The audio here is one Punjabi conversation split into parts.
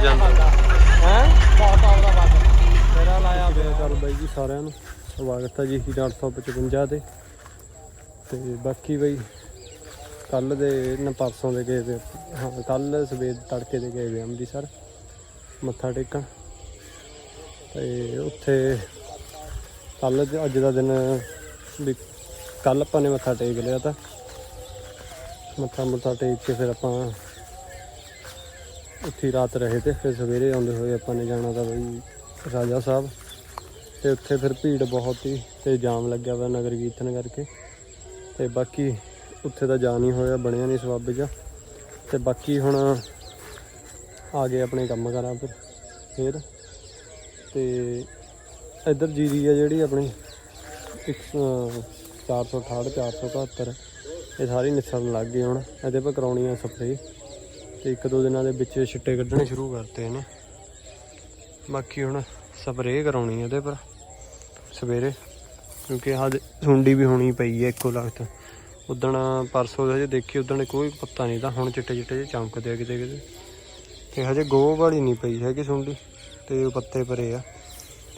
ਆਉਂਦਾ ਜਾਂਦਾ। ਹੈ? ਬਹੁਤ ਆਉਂਦਾ ਬਸ ਤੇਰਾ ਲਾਇਆ ਪਿਆ ਕਰ ਬਾਈ ਜੀ ਸਾਰਿਆਂ ਨੂੰ ਸਵਾਗਤ ਹੈ ਜੀ 855 ਤੇ ਤੇ ਬਾਕੀ ਬਾਈ ਕੱਲ ਦੇ ਨਾ ਪਰਸੋਂ ਦੇ ਗਏ ਵੇ ਹਾਂ ਕੱਲ ਸਵੇਰ ਤੜਕੇ ਦੇ ਗਏ ਵੇ ਅੰਮ੍ਰਿਤਸਰ ਮੱਥਾ ਟੇਕਣ ਤੇ ਉੱਥੇ ਕੱਲ ਅੱਜ ਦਾ ਦਿਨ ਵੀ ਕੱਲ ਆਪਾਂ ਨੇ ਮੱਥਾ ਟੇਕ ਲਿਆ ਤਾਂ ਮੱਥਾ ਮੱਥਾ ਟੇਕ ਕੇ ਫਿਰ ਆਪਾਂ ਉੱਥੇ ਰਾਤ ਰਹੇ ਤੇ ਫਿਰ ਸਵੇਰੇ ਆਉਂਦੇ ਹੋਏ ਆਪਾਂ ਨੇ ਜਾਣਾ ਤਾਂ ਬਈ ਰਾਜਾ ਸਾਹਿਬ। ਤੇ ਉੱਥੇ ਫਿਰ ਭੀੜ ਬਹੁਤ ਹੀ ਤੇ ਜਾਮ ਲੱਗਿਆ ਹੋਇਆ ਨਗਰ ਕੀਰਤਨ ਕਰਕੇ। ਤੇ ਬਾਕੀ ਉੱਥੇ ਤਾਂ ਜਾ ਨਹੀਂ ਹੋਇਆ, ਬਣਿਆ ਨਹੀਂ ਸਵਾਬ 'ਚ ਤੇ ਬਾਕੀ ਹੁਣ ਆ ਗਏ ਆਪਣੇ ਕੰਮ ਕਰਾਂ ਫਿਰ ਫਿਰ। ਤੇ ਇੱਧਰ ਜੀਰੀ ਆ ਜਿਹੜੀ ਆਪਣੀ 468 471 ਇਹ ਸਾਰੀ ਨਿਸਰਨ ਲੱਗ ਗਈ ਹੁਣ। ਇਹਦੇ ਪਰ ਕਰਾਉਣੀ ਆ ਸਪਰੇ ਤੇ ਇੱਕ ਦੋ ਦਿਨਾਂ ਦੇ ਵਿੱਚ ਛਿੱਟੇ ਕੱਢਣੇ ਸ਼ੁਰੂ ਕਰਤੇ ਇਹਨੇ। ਬਾਕੀ ਹੁਣ ਸਪਰੇਅ ਕਰਾਉਣੀ ਇਹਦੇ ਪਰ ਸਵੇਰੇ, ਕਿਉਂਕਿ ਆਹ ਸੁੰਡੀ ਵੀ ਹੋਣੀ ਪਈ ਹੈ ਇੱਕੋ ਲਖਤ। ਉਦਣ ਪਰਸੋਂ ਦਾ ਜੇ ਦੇਖੀ, ਉਦਣ ਕੋਈ ਪੱਤਾ ਨਹੀਂ ਤਾਂ ਹੁਣ ਚਿੱਟੇ ਚਿੱਟੇ ਜਿਹੇ ਚਮਕਦੇ ਆ ਕਿਤੇ ਕਿਤੇ। ਤੇ ਹਜੇ ਗੋਹ ਵਾਲੀ ਨਹੀਂ ਪਈ ਹੈਗੀ ਸੁੰਡੀ, ਤੇ ਉਹ ਪੱਤੇ ਪਰੇ ਆ।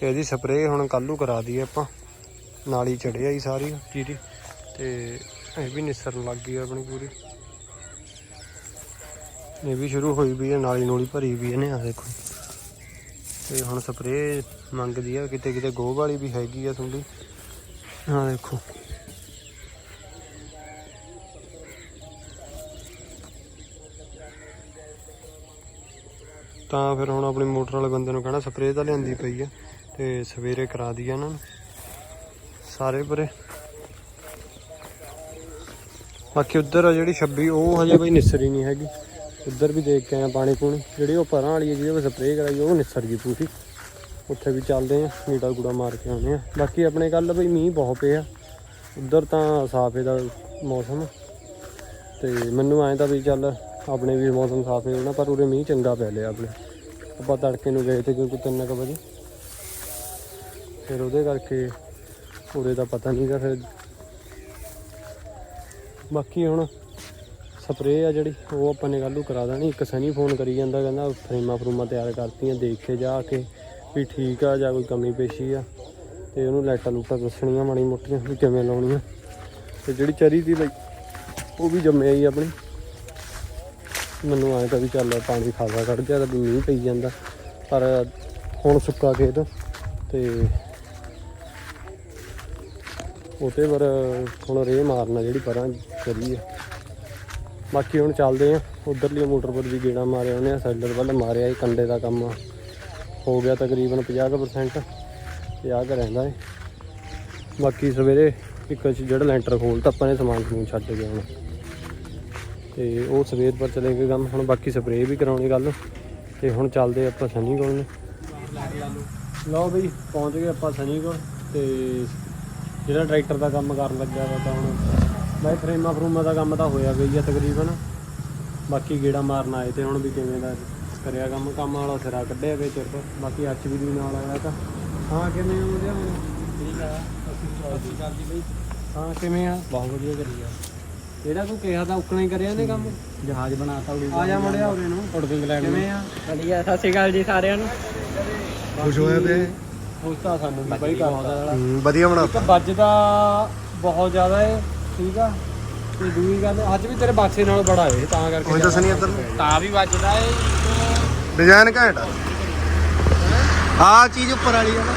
ਤੇ ਇਹਦੀ ਸਪਰੇਅ ਹੁਣ ਕੱਲੂ ਕਰਾ ਦਈਏ ਆਪਾਂ। ਨਾਲੀ ਚੜਿਆ ਆਈ ਸਾਰੀ ਜੀਰੀ ਤੇ ਇਹ ਵੀ ਨਿਸਰਨ ਲੱਗ ਗਈ ਆ ਆਪਣੀ ਪੂਰੀ। ਇਹ ਵੀ ਸ਼ੁਰੂ ਹੋਈ ਵੀ ਹੈ, ਨਾਲੀ ਨੂਲੀ ਭਰੀ ਵੀ ਇਹਨੇ ਆ ਦੇਖੋ। ਤੇ ਹੁਣ ਸਪਰੇ ਮੰਗਦੀ ਆ, ਕਿਤੇ ਕਿਤੇ ਗੋਹ ਵਾਲੀ ਵੀ ਹੈਗੀ ਆ ਸੁੰਡੀ ਆ ਦੇਖੋ। ਤਾਂ ਫਿਰ ਹੁਣ ਆਪਣੇ ਮੋਟਰ ਵਾਲੇ ਬੰਦੇ ਨੂੰ ਕਹਿਣਾ, ਸਪਰੇਅ ਤਾਂ ਲਿਆਂਦੀ ਪਈ ਆ, ਤੇ ਸਵੇਰੇ ਕਰਾ ਦਈਏ ਇਹਨਾਂ ਨੂੰ। ਸਾਰੇ ਪਰੇ। ਬਾਕੀ ਉੱਧਰ ਆ ਜਿਹੜੀ 26 ਉਹ ਹਜੇ ਬਈ ਨਿਸਰੀ ਨਹੀਂ ਹੈਗੀ। ਉੱਧਰ ਵੀ ਦੇਖ ਕੇ ਆਇਆ ਪਾਣੀ ਪੂਣੀ। ਜਿਹੜੀ ਉਹ ਪਰਾਂ ਵਾਲੀ ਹੈ ਜਿਹਦੇ ਸਪਰੇਅ ਕਰਾਈ, ਉਹ ਨਿਸਰ ਗਈ ਪੂਰੀ। ਉੱਥੇ ਵੀ ਚੱਲਦੇ ਆ ਨੀੜਾ ਗੂੜਾ ਮਾਰ ਕੇ ਆਉਂਦੇ ਆ ਬਾਕੀ ਆਪਣੇ ਕੱਲ ਬਈ ਮੀਂਹ ਬਹੁਤ ਪਿਆ। ਉੱਧਰ ਤਾਂ ਸਾਫੇ ਦਾ ਮੌਸਮ। ਤੇ ਮੈਨੂੰ ਐਂ ਤਾਂ ਵੀ ਚੱਲ ਆਪਣੇ ਵੀ ਮੌਸਮ ਸਾਫ਼ ਹੈ ਨਾ ਪਰ ਉਰੇ ਮੀਂਹ ਚੰਗਾ ਪੈ ਲਿਆ ਆਪਣੇ। ਆਪਾਂ ਤੜਕੇ ਨੂੰ ਗਏ ਤੇ ਕਿਉਂਕਿ ਤਿੰਨ ਕੁ ਵਜੇ। ਫਿਰ ਉਹਦੇ ਕਰਕੇ ਉਰੇ ਦਾ ਪਤਾ ਨਹੀਂਗਾ ਫਿਰ। ਬਾਕੀ ਹੁਣ ਸਪਰੇਅ ਆ ਜਿਹੜੀ, ਉਹ ਆਪਾਂ ਨੇ ਕੱਲ੍ਹ ਕਰਾ ਦੇਣੀ। ਇੱਕ ਸਨੀ ਫੋਨ ਕਰੀ ਜਾਂਦਾ, ਕਹਿੰਦਾ ਫਰੇਮਾਂ ਫਰੂਮਾਂ ਤਿਆਰ ਕਰਤੀਆਂ, ਦੇਖ ਕੇ ਜਾ ਕੇ ਵੀ ਠੀਕ ਆ ਜਾਂ ਕੋਈ ਕਮੀ ਪੇਸ਼ੀ ਆ। ਤੇ ਉਹਨੂੰ ਲਾਈਟਾਂ ਲੂਟਾਂ ਦੱਸਣੀਆਂ ਮਾੜੀ ਮੋਟੀਆਂ ਵੀ ਕਿਵੇਂ ਲਾਉਣੀਆਂ। ਤੇ ਜਿਹੜੀ ਚਰੀ ਦੀ ਲਈ, ਉਹ ਵੀ ਜੰਮਿਆ ਹੀ ਆਪਣੀ। ਮੈਨੂੰ ਐਂ ਤਾਂ ਵੀ ਚੱਲ ਪਾਣੀ ਖਾਸਾ ਕੱਢ ਗਿਆ ਤਾਂ ਵੀ ਮੀਂਹ ਪਈ ਜਾਂਦਾ। ਪਰ ਹੁਣ ਸੁੱਕਾ ਖੇਤ, ਤੇ ਉਹਤੇ ਪਰ ਹੁਣ ਰੇ ਮਾਰਨਾ ਜਿਹੜੀ ਪਰਾਂ ਕਰੀ ਆ। ਬਾਕੀ ਹੁਣ ਚੱਲਦੇ ਆ ਉਧਰਲੀ ਮੋਟਰ ਪਰ ਵੀ ਗੇੜਾ ਮਾਰਿਆ ਉਹਨੇ ਸਾਈਡਰ ਵੱਲ ਮਾਰਿਆ ਇਹ ਕੰਡੇ ਦਾ ਕੰਮ ਹੋ ਗਿਆ ਤਕਰੀਬਨ 50% 50 ਕੁ ਰਹਿੰਦਾ ਹੈ ਬਾਕੀ ਸਵੇਰੇ ਇੱਕ ਜਿਹੜਾ ਲੈਂਟਰ ਖੋਲਤਾ, ਆਪਾਂ ਨੇ ਸਮਾਨ ਸਮੂਨ ਛੱਡ ਕੇ ਆਉਣਾ। ਤੇ ਉਹ ਸਵੇਰ ਪਰ ਚਲੇ ਗਏ ਕੰਮ, ਹੁਣ ਬਾਕੀ ਸਪਰੇਅ ਵੀ ਕਰਾਉਣੀ ਗੱਲ ਤੇ ਹੁਣ ਚੱਲਦੇ ਆਪਾਂ ਸਨੀ ਕੋਲ ਨੇ। ਲਓ ਬਈ, ਪਹੁੰਚ ਗਏ ਆਪਾਂ ਸਨੀ ਕੋਲ ਤੇ ਜਿਹੜਾ ਟਰੈਕਟਰ ਦਾ ਕੰਮ ਕਰਨ ਲੱਗਿਆ ਵਾ, ਤਾਂ ਹੁਣ ਬਾਈ ਫਰੇਮਾਂ ਫਰੂਮਾਂ ਦਾ ਕੰਮ ਤਾਂ ਹੋਇਆ ਗਈ ਆ ਤਕਰੀਬਨ। ਬਾਕੀ ਗੇੜਾ ਮਾਰਨ ਆਏ ਤੇ ਹੁਣ ਵੀ ਕਿਵੇਂ ਦਾ ਕਰਿਆ ਕੰਮ। ਕੰਮ ਵਾਲਾ ਸਿਰਾ ਕੱਢਿਆ ਵੇ ਚਿਰ ਤੋਂ। ਬਾਕੀ ਅੱਜ ਵੀ ਦੀ ਨਾਲ ਆਇਆ ਤਾਂ। ਹਾਂ ਕਿਵੇਂ ਹੋ ਗਿਆ ਹੁਣ ਠੀਕ ਆ। ਅਸੀਂ ਕਰਦੀ ਬਈ। ਹਾਂ ਕਿਵੇਂ ਆ? ਬਹੁਤ ਵਧੀਆ ਕਰੀ ਆ। ਜਿਹੜਾ ਤੂੰ ਕਿਹਾ ਤਾਂ ਉਕਣਾ ਹੀ ਕਰਿਆ ਨੇ ਕੰਮ? ਜਹਾਜ਼ ਬਣਾਤਾ ਉੜੀ ਆ ਜਾ ਮੜਿਆ ਉਰੇ ਨੂੰ। ਉੜਦੇ ਇੰਗਲੈਂਡ ਕਿਵੇਂ ਆ? ਵਧੀਆ। ਸਤਿ ਸ਼੍ਰੀ ਅਕਾਲ ਜੀ ਸਾਰਿਆਂ ਨੂੰ। ਖੁਸ਼ ਹੋਇਆ ਪਿਆ ਉਸਤਾ ਸਾਨੂੰ ਵੀ ਬਾਈ ਕਰਦਾ ਵਧੀਆ ਬਣਾ ਵੱਜਦਾ ਬਹੁਤ ਜ਼ਿਆਦਾ ਏ। ਠੀਕ ਆ। ਤੇ ਦੂਜੀ ਗੱਲ ਅੱਜ ਵੀ ਤੇਰੇ ਬਾਕਸੇ ਨਾਲ ਬੜਾ ਏ ਤਾਂ ਕਰਕੇ ਕੋਈ ਦੱਸਣੀ ਇੱਧਰ ਤਾਂ ਵੀ ਵੱਜਦਾ ਏ। ਡਿਜ਼ਾਈਨ ਘੈਂਟ ਆ। ਆਹ ਚੀਜ਼ ਉੱਪਰ ਵਾਲੀ ਆ ਨਾ।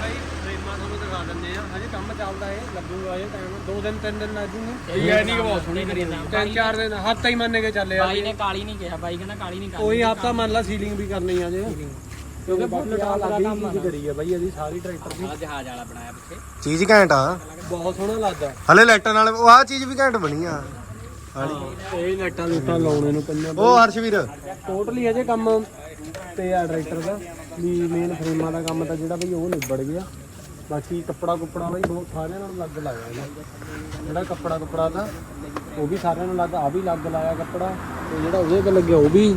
ਬਾਈ ਫਰੇਮਾਂ ਤੁਹਾਨੂੰ ਦਿਖਾ ਦਿੰਦੇ ਆ। ਹਜੇ ਕੰਮ ਚੱਲਦਾ ਏ ਲੱਗੂਗਾ ਹਜੇ ਟਾਈਮ ਦੋ ਦਿਨ ਤਿੰਨ ਦਿਨ ਲੱਗ ਜੂਗੇ। ਇਹ ਨਹੀਂ ਬਹੁਤ ਸੋਹਣੀ ਕਰੀ ਜਾਂਦਾ। ਤਿੰਨ ਚਾਰ ਦਿਨ ਹੱਥ ਹੀ ਮੰਨ ਕੇ ਚੱਲੇ ਆ ਬਾਈ ਨੇ ਕਾਲੀ ਨਹੀਂ ਕਿਹਾ ਬਾਈ ਕਹਿੰਦਾ ਕਾਲੀ ਨਹੀਂ ਕੋਈ ਹਫਤਾ ਮੰਨ ਲਾ ਸੀਲਿੰਗ ਵੀ ਕਰਨੀ ਆ ਜੇ। ਕਿਉਂਕਿ ਫੁੱਲ ਟਾਲ ਲੱਗ ਚੀਜ਼ ਕਰੀ ਆ ਬਾਈ ਇਹਦੀ ਸਾਰੀ ਟਰੈਕਟਰ ਦੀ। ਆ ਜਹਾਜ਼ ਵਾਲਾ ਬਣਾਇਆ ਪਿੱਛੇ। ਚੀਜ਼ ਘੈਂਟ ਆ। ਬਹੁਤ ਸੋਹਣਾ ਲੱਗਦਾ। ਹਲੇ ਲਾਈਟਾਂ ਨਾਲ ਉਹ ਆਹ ਚੀਜ਼ ਵੀ ਘੈਂਟ ਬਣੀ ਆ। ਇਹ ਲਾਈਟਾਂ ਲੂਟਾਂ ਲਾਉਣੇ ਨੂੰ ਪੰਨਾ ਉਹ ਹਰਸ਼ਵੀਰ। ਟੋਟਲੀ ਅਜੇ ਕੰਮ ਤੇ ਆ ਟਰੈਕਟਰ ਦਾ। ਵੀ ਮੇਨ ਫਰੇਮਾਂ ਦਾ ਕੰਮ ਤਾਂ ਜਿਹੜਾ ਬਈ ਉਹ ਨਿਬੜ ਗਿਆ। ਬਾਕੀ ਕੱਪੜਾ ਕੁੱਪੜਾ ਬਈ ਬਹੁਤ ਸਾਰਿਆਂ ਨਾਲ ਲੱਗ ਲਾਇਆ ਜਿਹੜਾ ਕੱਪੜਾ ਕੁੱਪੜਾ ਦਾ ਉਹ ਵੀ ਸਾਰਿਆਂ ਨੂੰ ਲੱਗ ਆ ਵੀ ਲੱਗ ਲਾਇਆ ਕੱਪੜਾ। ਤੇ ਜਿਹੜਾ ਉਹਦੇ ਤੇ ਲੱਗਿਆ ਉਹ ਵੀ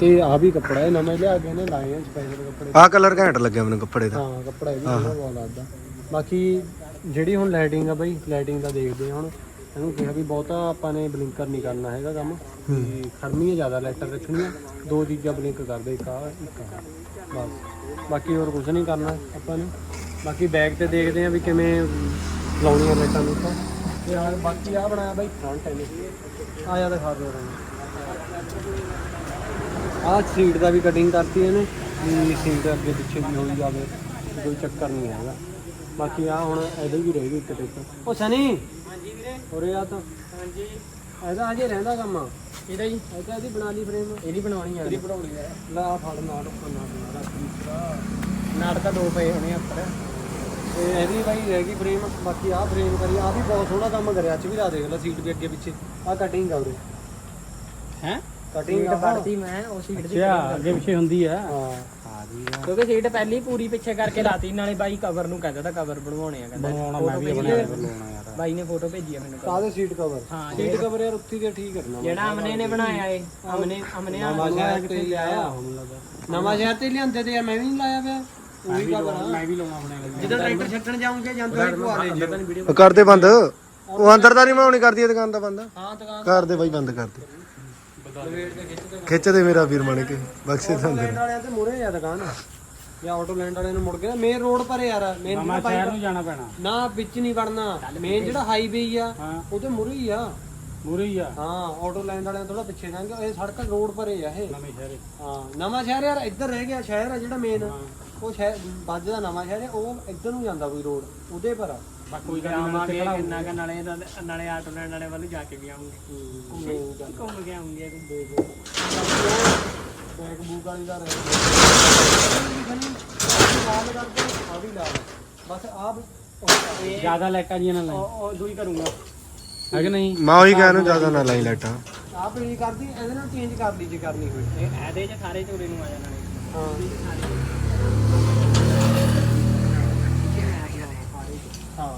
ਤੇ ਆ ਵੀ ਕੱਪੜਾ ਇਹ ਨਵੇਂ ਲਿਆ ਕੇ ਇਹਨੇ ਲਾਏ ਆ ਸਪੈਸ਼ਲ ਕੱਪੜੇ। ਆਹ ਕਲਰ ਘੈਂਟ ਲੱਗਿਆ ਮੈਨੂੰ ਕੱਪੜੇ ਦਾ। ਹਾਂ ਕੱਪੜਾ ਇਹ ਵੀ ਸੋਹਣਾ ਬਹੁਤ ਲੱਗਦਾ। ਬਾਕੀ ਜਿਹੜੀ ਹੁਣ ਲਾਈਟਿੰਗ ਆ ਬਈ ਲਾਈਟਿੰਗ ਦਾ ਦੇਖਦੇ ਆ ਹੁਣ। ਇਹਨੂੰ ਕਿਹਾ ਵੀ ਬਹੁਤਾ ਆਪਾਂ ਨੇ ਬਲਿੰਕਰ ਨਹੀਂ ਕਰਨਾ ਹੈਗਾ ਕੰਮ। ਵੀ ਖੜਨੀਆਂ ਜ਼ਿਆਦਾ ਲੈਟਰ ਰੱਖਣੀਆਂ ਦੋ ਚੀਜ਼ਾਂ ਬਲਿੰਕ ਕਰਦੇ ਇੱਕ ਆ ਇੱਕ ਆ ਬਸ। ਬਾਕੀ ਹੋਰ ਕੁਝ ਨਹੀਂ ਕਰਨਾ ਆਪਾਂ ਨੇ। ਬਾਕੀ ਬੈਗ ਤੇ ਦੇਖਦੇ ਆ ਵੀ ਕਿਵੇਂ ਲਾਉਣੀਆਂ ਲਾਈਟਾਂ ਨੂੰ ਤਾਂ ਤੇ ਆ ਬਾਕੀ ਆ ਬਣਾਇਆ ਬਾਈ ਫਰੰਟ ਐਂਡ ਆ ਜਾ ਦਿਖਾ ਦਿਓ। ਆਹ ਸੀਟ ਦਾ ਵੀ ਕਟਿੰਗ ਕਰਤੀ ਇਹਨੇ ਵੀ ਸੀਟ ਅੱਗੇ ਪਿੱਛੇ ਵੀ ਹੋਈ ਜਾਵੇ ਕੋਈ ਚੱਕਰ ਨਹੀਂ ਹੈਗਾ। ਬਾਕੀ ਆ ਹੁਣ ਇਹਦੇ ਵੀ ਰਹਿ ਗਈ ਇੱਕ ਟਿਪ ਉਹ ਸਨੀ ਹਾਂਜੀ ਵੀਰੇ। ਉਰੇ ਆ ਤਾਂ। ਹਾਂਜੀ। ਇਹਦਾ ਹਜੇ ਰਹਿੰਦਾ ਕੰਮ? ਇਹਦਾ ਜੀ? ਇਹਦਾ ਇਹਦੀ ਬਣਾ ਲਈ ਫਰੇਮ ਇਹਦੀ ਬਣਾਉਣੀ ਆ। ਇਹਦੀ ਬਣਾਉਣੀ ਆ। ਲੈ ਆ ਫੜ ਨਾਲ ਰੱਖ ਨਾੜ ਤਾਂ ਦੋ ਪਏ ਹੋਣੇ ਆ ਉੱਪਰ। ਤੇ ਇਹਦੀ ਬਾਈ ਰਹਿ ਗਈ ਫਰੇਮ ਬਾਕੀ ਆਹ ਫਰੇਮ ਕਰੀ ਆ ਵੀ ਬਹੁਤ ਸੋਹਣਾ ਕੰਮ ਕਰਿਆ। ਚ ਵੀ ਲਾ ਦੇਖ ਲੈ ਸੀਟ ਦੇ ਅੱਗੇ ਪਿੱਛੇ। ਆ ਕਟਿੰਗ ਆ ਉਰੇ। ਹੈ? ਕਟਿੰਗ ਸੀਟ ਆ ਪੜਦੀ ਮੈਂ ਉਹ ਸੀਟ ਦੀ ਅੱਗੇ ਪਿੱਛੇ ਹੁੰਦੀ ਆ। ਹਾਂ। ਕਿਉਂਕਿ ਸੀਟ ਪਹਿਲੀ ਪੂਰੀ ਪਿੱਛੇ ਕਰਕੇ ਲਾਤੀ ਨਾਲੇ ਬਾਈ ਕਵਰ ਨੂੰ ਕਹਿੰਦਾ ਤਾਂ ਕਵਰ ਬਣਵਾਉਣੇ ਆ ਕਹਿੰਦਾ ਬਣਵਾਉਣਾ ਮੈਂ ਵੀ ਬਣਾਉਣਾ ਯਾਰ। ਬਾਈ ਨੇ ਫੋਟੋ ਭੇਜੀ ਆ ਮੈਨੂੰ ਕਾਹਦੇ ਸੀਟ ਕਵਰ ਹਾਂ ਸੀਟ ਕਵਰ ਯਾਰ ਉੱਥੇ ਤੇ ਠੀਕ ਕਰਨਾ। ਜਿਹੜਾ ਅਮਨੇ ਨੇ ਬਣਾਇਆ ਏ ਅਮਨੇ ਅਮਨੇ ਆ ਨਵਾਂ ਸ਼ਹਿਰ ਤੇ ਲਿਆਇਆ ਹੁਣ ਲੱਗਾ। ਨਵਾਂ ਸ਼ਹਿਰ ਤੇ ਲਿਆਂਦੇ ਤੇ ਯਾਰ ਮੈਂ ਵੀ ਨਹੀਂ ਲਾਇਆ ਪਿਆ। ਉਹੀ ਕਵਰ ਆ। ਮੈਂ ਵੀ ਲਾਉਣਾ ਆਪਣੇ ਜਦੋਂ ਟਰੈਕਟਰ ਛੱਡਣ ਜਾਉਂਗੇ ਜਾਂਦੇ ਹੋਏ ਦੇ ਜੀ ਕਰਦੇ ਬੰਦ। ਉਹ ਅੰਦਰ ਦਾ ਨਹੀਂ ਬਣਾਉਣੀ ਕਰਦੀ ਦੁਕਾਨ ਦਾ ਬੰਦ। ਹਾਂ ਦੁਕਾਨ ਕਰ ਦੇ ਬਾਈ ਬੰਦ ਕਰ ਦੇ ਖਿੱਚ ਦੇ ਮੇਰਾ ਵੀਰ ਬਣ ਕੇ ਬਖਸ਼ੇ ਤਾਂ ਅੰਦਰ ਲੈਂਡ ਵਾਲਿਆਂ ਤੇ ਮੁਰੇ ਆ ਦੁਕਾਨ। ਜਾਂ ਆਟੋ ਲੈਂਡ ਵਾਲਿਆਂ ਨੂੰ ਮੁੜ ਕੇ ਨਾ ਮੇਨ ਰੋਡ ਪਰ ਯਾਰ ਮੇਨ ਜਿਹੜਾ ਸ਼ਹਿਰ ਨੂੰ ਜਾਣਾ ਪੈਣਾ। ਨਾ ਵਿੱਚ ਨਹੀਂ ਵੜਨਾ। ਮੇਨ ਜਿਹੜਾ ਹਾਈਵੇ ਆ ਉਹਦੇ ਮੁਰੇ ਹੀ ਆ। ਮੁਰੇ ਹੀ ਆ। ਹਾਂ ਆਟੋ ਲੈਂਡ ਵਾਲਿਆਂ ਥੋੜਾ ਪਿੱਛੇ ਜਾਣਗੇ ਇਹ ਸੜਕ ਰੋਡ ਪਰ ਹੀ ਆ ਇਹ। ਨਵੇਂ ਸ਼ਹਿਰ ਹਾਂ। ਨਵਾਂ ਸ਼ਹਿਰ ਯਾਰ ਇੱਧਰ ਰਹਿ ਗਿਆ। ਸ਼ਹਿਰ ਆ ਜਿਹੜਾ ਮੇਨ ਉਹ ਸ਼ਹਿਰ ਵੱਜਦਾ ਨਵਾਂ ਸ਼ਹਿਰ ਹੈ ਉਹ ਇੱਧਰ ਨੂੰ ਜਾਂਦਾ ਕੋਈ ਰੋਡ ਉਹਦੇ ਪਰ ਆ। ਕੋਈ ਆਵਾਂਗੇ ਕਿੰਨਾ ਕੁ ਨਾਲੇ ਇਹਦਾ- ਨਾਲੇ ਆਟੋ ਲੈਣ ਵਾਲੇ ਵੱਲ ਜਾ ਕੇ ਵੀ ਆਉਂਗੇ ਘੁੰਮ ਕੇ ਆਉਂਗੇ ਬੈਕ ਬੂਕ ਵਾਲੀ ਦਾ ਰਹਿ ਲਾਲ ਕਰਕੇ ਆ ਵੀ ਲਾਲ ਬਸ ਆ ਜ਼ਿਆਦਾ ਲਾਈਟਾਂ ਜੀਆਂ ਨਾ ਲਾਈ। ਉਹ ਦੂਈ ਕਰੂੰਗਾ। ਹੈ ਕਿ ਨਹੀਂ? ਮੈਂ ਉਹੀ ਕਹਿ ਨੂੰ ਜ਼ਿਆਦਾ ਨਾ ਲਾਈ ਲਾਈਟਾਂ। ਆ ਪੀਲੀ ਕਰਦੀ ਇਹਦੇ ਨਾਲ ਚੇਂਜ ਕਰ ਲਈ ਜੇ ਕਰਨੀ ਹੋਈ। ਇਹ ਇਹਦੇ ਚ ਸਾਰੇ ਝੋਲੇ ਨੂੰ ਆ ਜਾਣਾ ਨੇ ਹਾਂ।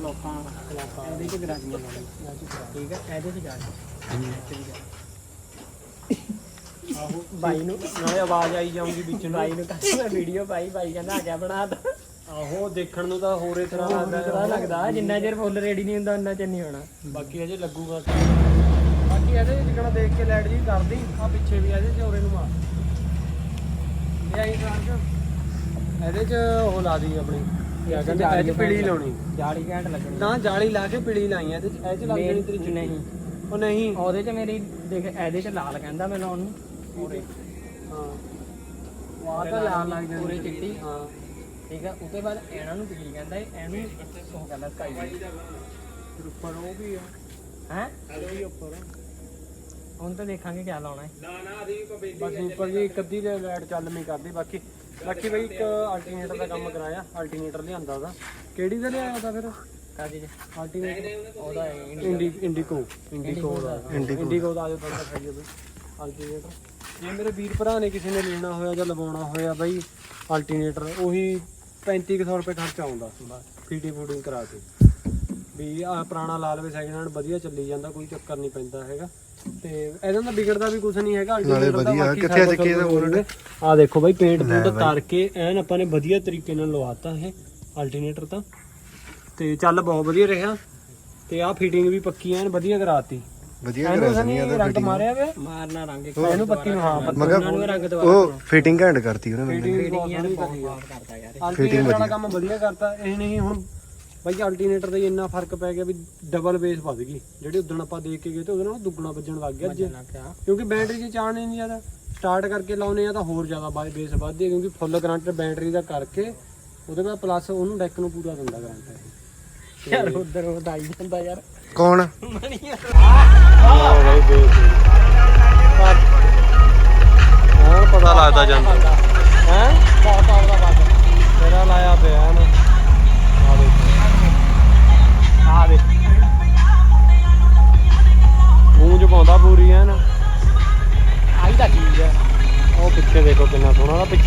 ਲੋਕਾਂ ਲੋਕਾਂ ਇਹਦੇ ਚ ਗਰਾਜੀਆਂ ਲਾਉਣੀ ਠੀਕ ਹੈ ਇਹਦੇ ਚ ਜਾ ਆਹੋ ਬਾਈ ਨੂੰ ਨਾਲੇ ਆਵਾਜ਼ ਆਈ ਜਾਊਗੀ ਵਿੱਚ ਨੂੰ ਬਾਈ ਨੂੰ ਕਹਿੰਦਾ ਵੀਡੀਓ ਪਾਈ ਬਾਈ ਕਹਿੰਦਾ ਆ ਗਿਆ ਬਣਾ ਤਾ ਆਹੋ ਦੇਖਣ ਨੂੰ ਤਾਂ ਹੋਰੇ ਤਰ੍ਹਾਂ ਲੱਗਦਾ ਲੱਗਦਾ ਜਿੰਨਾ ਚਿਰ ਫੁੱਲ ਰੈਡੀ ਨਹੀਂ ਹੁੰਦਾ ਉਹਨਾਂ ਚਿਰ ਨਹੀਂ ਹੋਣਾ ਬਾਕੀ ਅਜੇ ਲੱਗੂਗਾ ਬਾਕੀ ਇਹਦੇ ਜਿਹੜਾ ਦੇਖ ਕੇ ਲਾਈਟ ਜੀ ਕਰਦੀ ਆ ਪਿੱਛੇ ਵੀ ਇਹਦੇ ਚ ਨੂੰ ਮਾਰ ਇਹਦੇ ਚ ਉਹ ਲਾ ਦੀ ਆਪਣੀ। ਕਿਆ ਕਹਿੰਦੇ ਇਹ ਚ ਪੀਲੀ ਲਾਉਣੀ। ਜਾਲੀ ਘੈਂਟ ਲੱਗਣੀ। ਨਾ ਜਾਲੀ ਲਾ ਕੇ ਪੀਲੀ ਲਾਈ ਇਹਦੇ ਚ ਇਹ ਚ ਲੱਗ ਜਾਣੀ ਤੇਰੀ ਚਿੱਟੀ। ਨਹੀਂ। ਉਹ ਨਹੀਂ। ਉਹਦੇ ਚ ਮੇਰੀ ਦੇਖ ਇਹਦੇ ਚ ਲਾਲ ਕਹਿੰਦਾ ਮੈਂ ਲਾਉਣ ਨੂੰ ਪੂਰੇ। ਹਾਂ। ਵਾਹ ਤਾਂ ਲਾਲ ਲੱਗ ਜਾਂਦੀ ਪੂਰੇ ਚਿੱਟੀ। ਹਾਂ। ਠੀਕ ਹੈ ਉਹਦੇ ਬਾਅਦ ਇਹਨਾਂ ਨੂੰ ਕੀ ਕਹਿੰਦਾ? ਇਹਨੂੰ ਉਹ ਕਹਿੰਦਾ ਸਕਾਈ। ਉੱਪਰ ਉਹ ਵੀ ਆ। ਹੈ? ਉਹ ਵੀ ਉੱਪਰ ਆ। ਹੁਣ ਤਾਂ ਦੇਖਾਂਗੇ ਕਿਆ ਲਾਉਣਾ ਹੈ। ਬਸ ਉੱਪਰ ਜੀ ਇੱਕ ਅੱਧੀ ਦੇ ਲਾਈਟ ਚੱਲਮੀ ਕਰਦੀ ਬਾਕੀ ਬਾਕੀ ਬਈ ਇੱਕ ਅਲਟਰਨੇਟਰ ਦਾ ਕੰਮ ਕਰਾਇਆ ਅਲਟਰਨੇਟਰ ਲਿਆਂਦਾ ਉਹਦਾ। ਕਿਹੜੀ ਦਾ ਲਿਆਇਆ ਉਹਦਾ ਫਿਰ? ਕਾਜੀ ਅਲਟਰਨੇਟਰ ਉਹਦਾ ਹੈ ਇੰਡੀ ਇੰਡੀਕੋ। ਇੰਡੀਕੋ। ਦਾ। ਇੰਡੀਕੋ ਦਾ ਆਜੋ ਤੁਹਾਨੂੰ ਦਿਖਾਈਏ ਬਈ। ਅਲਟਰਨੇਟਰ ਜੇ ਮੇਰੇ ਵੀਰ ਭਰਾ ਨੇ ਕਿਸੇ ਨੇ ਲੈਣਾ ਹੋਇਆ ਜਾਂ ਲਵਾਉਣਾ ਹੋਇਆ ਬਈ ਅਲਟਰਨੇਟਰ ਉਹੀ 3500 ਰੁਪਏ ਖਰਚਾ ਆਉਂਦਾ ਫੀਟਿੰਗ ਫੂਡਿੰਗ ਕਰਾ ਕੇ। ਵੀ ਆ ਪੁਰਾਣਾ ਲਾ ਲਵੇ ਸੈਕਿੰਡ ਹੈਂਡ ਵਧੀਆ ਚੱਲੀ ਜਾਂਦਾ ਕੋਈ ਚੱਕਰ ਨਹੀਂ ਪੈਂਦਾ ਹੈਗਾ। ਤੇ ਇਹਦਾ ਤਾਂ ਵਿਗੜਦਾ ਵੀ ਕੁਝ ਨਹੀਂ ਹੈਗਾ ਨਾਲੇ ਵਧੀਆ, ਕਿੱਥੇ ਚੱਕੀ ਇਹਦਾ ਹੋਰ? ਆ ਦੇਖੋ ਬਾਈ ਪੇਂਟ ਪੂੰਟ ਤਾਰ ਕੇ ਐਨ ਆਪਾਂ ਨੇ ਵਧੀਆ ਤਰੀਕੇ ਨਾਲ ਲਵਾਤਾ ਇਹ ਅਲਟਰਨੇਟਰ ਤਾਂ। ਤੇ ਚੱਲ ਬਹੁਤ ਵਧੀਆ ਰਿਹਾ। ਤੇ ਆ ਫਿਟਿੰਗ ਵੀ ਪੱਕੀ ਐਨ ਵਧੀਆ ਕਰਾਤੀ। ਵਧੀਆ ਇਹਨੂੰ ਕਰਿਆ ਸਨੀ ਸੀ ਰੰਗ ਮਾਰਿਆ ਵੇ? ਮਾਰਨਾ ਰੰਗ ਇਹਨੂੰ ਪੱਕੀ ਨੂੰ ਹਾਂ ਪੱਕੀ ਮਗਾ ਨੂੰ ਰੰਗ ਦਵਾ ਉਹ ਫਿਟਿੰਗ ਘੈਂਟ ਕਰਤੀ ਉਹਨੇ ਮੈਨੂੰ। ਫਿਟਿੰਗ ਬਹੁਤ ਕਰੀ ਆ ਕਰਦਾ ਯਾਰ। ਅਲਟਰਨੇਟਰ ਵਾਲਾ ਕੰਮ ਵਧੀਆ ਕਰਤਾ ਇਹ ਨਹੀਂ ਹੁਣ ਬਾਈ ਅਲਟਰਨੇਟਰ ਦਾ ਹੀ ਇੰਨਾ ਫ਼ਰਕ ਪੈ ਗਿਆ ਵੀ ਡਬਲ ਬੇਸ ਵੱਧ ਗਈ। ਜਿਹੜੇ ਉਦੋਂ ਆਪਾਂ ਦੇਖ ਕੇ ਗਏ ਤੇ ਉਹਦੇ ਨਾਲ ਦੁੱਗਣਾ ਵੱਜਣ ਲੱਗ ਗਿਆ ਅੱਜ। ਕਿਉਂਕਿ ਬੈਟਰੀ 'ਚ ਚਾਰਜ ਨਹੀਂ ਜ਼ਿਆਦਾ। ਸਟਾਰਟ ਕਰਕੇ ਲਾਉਨੇ ਆ ਤਾਂ ਹੋਰ ਜ਼ਿਆਦਾ ਬਾਈ ਬੇਸ ਵੱਧਦੀ ਹੈ ਕਿਉਂਕਿ ਫੁੱਲ ਕਰੰਟ ਬੈਟਰੀ ਦਾ ਕਰਕੇ ਉਹਦੇ ਬਾਅਦ ਪਲੱਸ ਉਹਨੂੰ ਡੈਕ ਨੂੰ ਪੂਰਾ ਦਿੰਦਾ ਕਰੰਟ ਇਹ ਯਾਰ ਉਧਰ ਉਹ ਆਈ ਜਾਂਦਾ ਯਾਰ। ਕੌਣ? ਹਾਂ ਬਾਈ ਬੇਸ ਹਾਂ ਪਤਾ ਲੱਗਦਾ ਜਾਂਦਾ। ਹੈ? ਬਹੁਤ ਆਉਂਦਾ ਬਾਤ ਤੇਰਾ ਲਾਇਆ ਪਿਆ ਨਾ।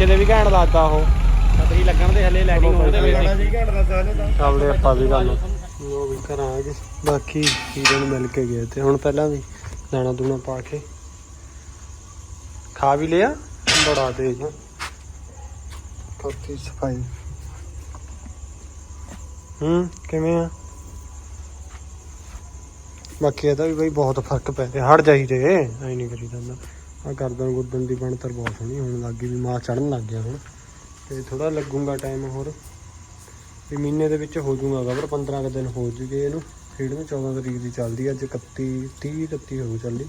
ਪਿੱਛੇ ਦੇ ਵੀ ਘੈਂਟ ਲੱਗਦਾ ਉਹ। ਛਤਰੀ ਲੱਗਣ ਦੇ ਹਲੇ ਲਾਈਟਿੰਗ ਹੋਣ ਦੇ ਵਿੱਚ ਚੱਲਦੇ ਆਪਾਂ ਵੀ ਗੱਲ। ਉਹ ਵੀ ਕਰਾਂਗੇ ਬਾਕੀ ਹੀਰੇ ਨੂੰ ਮਿਲ ਕੇ ਗਏ ਤੇ ਹੁਣ ਪਹਿਲਾਂ ਵੀ ਦਾਣਾ ਦੂਣਾ ਪਾ ਕੇ ਖਾ ਵੀ ਲਿਆ। ਬੜਾ ਤੇਜ਼। ਕਰਤੀ ਸਫ਼ਾਈ। ਹੂੰ ਕਿਵੇਂ ਆ? ਬਾਕੀ ਇਹਦਾ ਵੀ ਬਈ ਬਹੁਤ ਫ਼ਰਕ ਪੈ ਰਿਹਾ। ਹਟ ਜਾਈ ਤੇ ਐ ਨਹੀਂ ਕਰੀ ਜਾਂਦਾ ਆ ਗਰਦਨ ਗੁਰਦਨ ਦੀ ਬਣਤਰ ਬਹੁਤ ਸੋਹਣੀ ਹੋਣ ਲੱਗ ਗਈ ਵੀ ਮਾਂ ਚੜਨ ਲੱਗ ਗਿਆ ਹੁਣ। ਤੇ ਥੋੜਾ ਲੱਗੂਗਾ ਟਾਈਮ ਹੋਰ। ਵੀ ਮਹੀਨੇ ਦੇ ਵਿੱਚ ਹੋ ਜਾਊਗਾ ਪਰ 15 ਕੁ ਦਿਨ ਹੋ ਜੂਗੇ ਇਹਨੂੰ। ਫੀਡ ਨੂੰ 14 ਤਰੀਕ ਦੀ ਚੱਲਦੀ ਅੱਜ 31 30 31 ਹੋ ਚੱਲੀ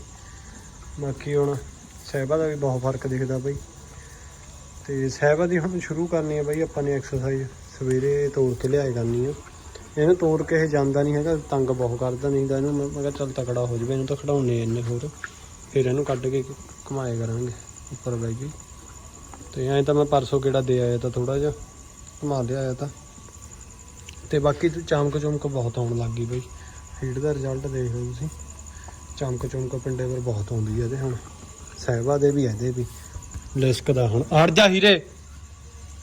ਬਾਕੀ ਹੁਣ ਸਹਿਬਾ ਦਾ ਵੀ ਬਹੁਤ ਫ਼ਰਕ ਦਿਖਦਾ ਬਈ। ਤੇ ਸਹਿਬਾ ਦੀ ਹੁਣ ਸ਼ੁਰੂ ਕਰਨੀ ਹੈ ਬਈ, ਆਪਾਂ ਨੇ ਐਕਸਰਸਾਈਜ਼ ਸਵੇਰੇ ਤੋੜ ਕੇ ਲਿਆਏ ਕਰਨੀ ਆ। ਇਹਨੂੰ ਤੋੜ ਕੇ ਇਹ ਜਾਂਦਾ ਨਹੀਂ ਹੈਗਾ, ਤੰਗ ਬਹੁਤ ਕਰਦਾ ਨਹੀਂ ਤਾਂ ਇਹਨੂੰ। ਮੈਂ ਕਿਹਾ ਚੱਲ ਤਕੜਾ ਹੋ ਜਾਵੇ, ਇਹਨੂੰ ਤਾਂ ਖੜਾਉਣੇ ਇੰਨੇ ਹੋਰ। ਫਿਰ ਇਹਨੂੰ ਕੱਢ ਕੇ ਘੁਮਾਏ ਕਰਾਂਗੇ, ਉੱਪਰ ਬਾਈ ਜੀ ਤੇ ਐਂ ਤਾਂ ਮੈਂ ਪਰਸੋਂ ਕਿਹੜਾ ਦੇ ਆਇਆ ਤਾਂ ਥੋੜਾ ਜਿਹਾ, ਘੁਮਾ ਲਿਆਇਆ ਤਾਂ। ਤੇ ਬਾਕੀ ਤੂੰ ਚਮਕ ਚੁਮਕ ਬਹੁਤ ਆਉਣ ਲੱਗ ਗਈ ਬਈ। ਫੀਡ ਦਾ ਰਿਜ਼ਲਟ ਦੇਖ ਲਓ ਤੁਸੀਂ। ਚਮਕ ਚਮਕ ਪਿੰਡੇ ਪਰ ਬਹੁਤ ਆਉਂਦੀ ਹੈ ਇਹਦੇ ਹੁਣ। ਸਹਿਬਾ ਦੇ ਵੀ ਇਹਦੇ ਵੀ। ਲਿਸਕ ਦਾ ਹੁਣ। ਅੜ ਜਾ ਹੀਰੇ।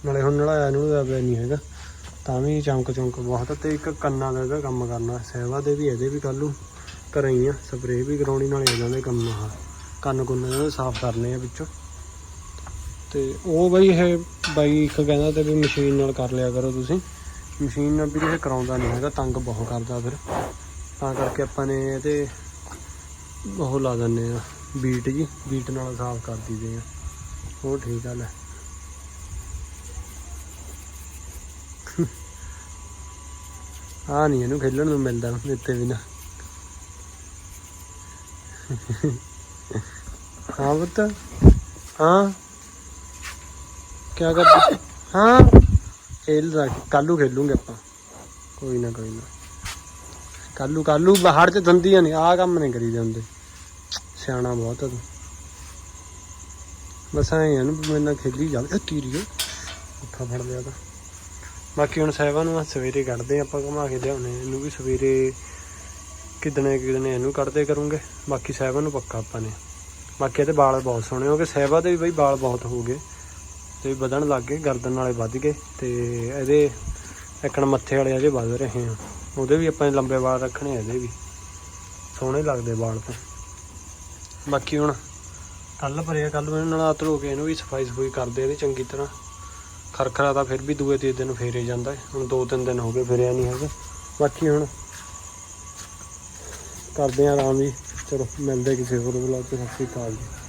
ਨਾਲੇ ਹੁਣ ਨਲਾਇਆ ਨੂੰ ਦਾ ਨਹੀਂ ਹੈਗਾ। ਤਾਂ ਵੀ ਚਮਕ ਚਮਕ ਬਹੁਤ ਆ। ਤੇ ਇੱਕ ਕੰਨਾਂ ਦਾ ਇਹਦਾ ਕੰਮ ਕਰਨਾ। ਸਹਿਬਾ ਦੇ ਵੀ ਇਹਦੇ ਵੀ ਕੱਲੂ ਘਰੇ ਆ। ਸਪਰੇਅ ਵੀ ਕਰਾਉਣੀ, ਨਾਲੇ ਇਹਨਾਂ ਦੇ ਕੰਮ ਆ। ਕੰਨ ਕੁੰਨ ਸਾਫ਼ ਕਰਨੇ ਆ ਵਿੱਚੋਂ। ਤੇ ਉਹ ਬਈ ਇਹ ਬਾਈ ਇੱਕ ਕਹਿੰਦਾ ਤੇ ਵੀ ਮਸ਼ੀਨ ਨਾਲ ਕਰ ਲਿਆ ਕਰੋ ਤੁਸੀਂ। ਮਸ਼ੀਨ ਨਾਲ ਵੀ ਇਹ ਕਰਾਉਂਦਾ ਨਹੀਂ ਹੈਗਾ, ਤੰਗ ਬਹੁਤ ਕਰਦਾ ਫਿਰ। ਤਾਂ ਕਰਕੇ ਆਪਾਂ ਨੇ ਇਹਦੇ ਉਹ ਲਾ ਦਿੰਨੇ ਆ, ਬੀਟ ਜੀ, ਬੀਟ ਨਾਲ ਸਾਫ਼ ਕਰ ਦਿੰਦੇ ਆ। ਉਹ ਠੀਕ ਆ ਲੈ। ਆ ਨਹੀਂ ਇਹਨੂੰ ਖੇਲਣ ਨੂੰ ਮਿਲਦਾ ਇੱਥੇ ਵੀ ਨਾ ਹਾਂ ਬਤ ਹਾਂ। ਕੀ ਕਰਦੇ ਹਾਂ। ਖੇਲ ਰਾ ਕੱਲੂ ਖੇਲੂਗੇ ਆਪਾਂ। ਕੋਈ ਨਾ ਕੋਈ ਨਾ। ਕੱਲੂ ਕੱਲੂ ਬਾਹਰ ਚ ਦੰਦੀਆਂ ਨਹੀਂ ਆ ਕੰਮ ਨਹੀਂ ਕਰੀ ਜਾਂਦੇ ਸਿਆਣਾ ਬਹੁਤ ਤੂੰ। ਬਸ ਐਂ ਆ ਮੇਰੇ ਨਾਲ ਖੇਲੀ ਜਾ ਤੀਰੀਓ ਉੱਠਾ ਫੜ ਲਿਆ ਤਾਂ। ਬਾਕੀ ਹੁਣ ਸਹਿਬਾ ਨੂੰ ਸਵੇਰੇ ਕੱਢਦੇ ਆ ਆਪਾਂ, ਘੁਮਾ ਕੇ ਲਿਆਉਣੇ ਇਹਨੂੰ ਵੀ ਸਵੇਰੇ ਕਿਦਣੇ ਕਿਦਣੇ ਇਹਨੂੰ ਕੱਢਦੇ ਕਰੂੰਗੇ। ਬਾਕੀ ਸਹਿਬਾ ਨੂੰ ਪੱਕਾ ਆਪਾਂ ਨੇ। ਬਾਕੀ ਇਹਦੇ ਵਾਲ ਬਹੁਤ ਸੋਹਣੇ ਹੋ ਗਏ। ਸਹਿਬਾ ਦੇ ਵੀ ਬਈ ਵਾਲ ਬਹੁਤ ਹੋ ਗਏ। ਤੇ ਵਧਣ ਲੱਗ ਗਏ, ਗਰਦਨ ਨਾਲੇ ਵੱਧ ਗਏ। ਤੇ ਇਹਦੇ ਇੱਕਣ ਮੱਥੇ ਵਾਲੇ ਅਜੇ ਵੱਧ ਰਹੇ ਆ। ਉਹਦੇ ਵੀ ਆਪਾਂ ਨੇ ਲੰਬੇ ਵਾਲ ਰੱਖਣੇ ਆ ਇਹਦੇ ਵੀ। ਸੋਹਣੇ ਲੱਗਦੇ ਵਾਲ ਤਾਂ। ਬਾਕੀ ਹੁਣ ਕੱਲ ਭਰਿਆ ਕੱਲ ਮੈਨੂੰ ਨਾਲ ਧੋ ਕੇ ਇਹਨੂੰ ਵੀ ਸਫ਼ਾਈ ਸਫੂਈ ਕਰਦੇ ਇਹਦੀ ਚੰਗੀ ਤਰ੍ਹਾਂ। ਖਰਖਰਾ ਤਾਂ ਫਿਰ ਵੀ ਦੂਏ ਤੀਏ ਦਿਨ ਫੇਰੇ ਜਾਂਦਾ ਹੁਣ ਦੋ ਤਿੰਨ ਦਿਨ ਹੋ ਗਏ, ਫਿਰਿਆ ਨਹੀਂ ਹੈਗਾ। ਬਾਕੀ ਹੁਣ ਕਰਦੇ ਆ ਆਰਾਮ ਜੀ। ਚਲੋ ਮਿਲਦੇ ਕਿਸੇ ਹੋਰ ਵਲੋਗ ਤੇ ਸਤਿ ਸ਼੍ਰੀ ਅਕਾਲ ਜੀ।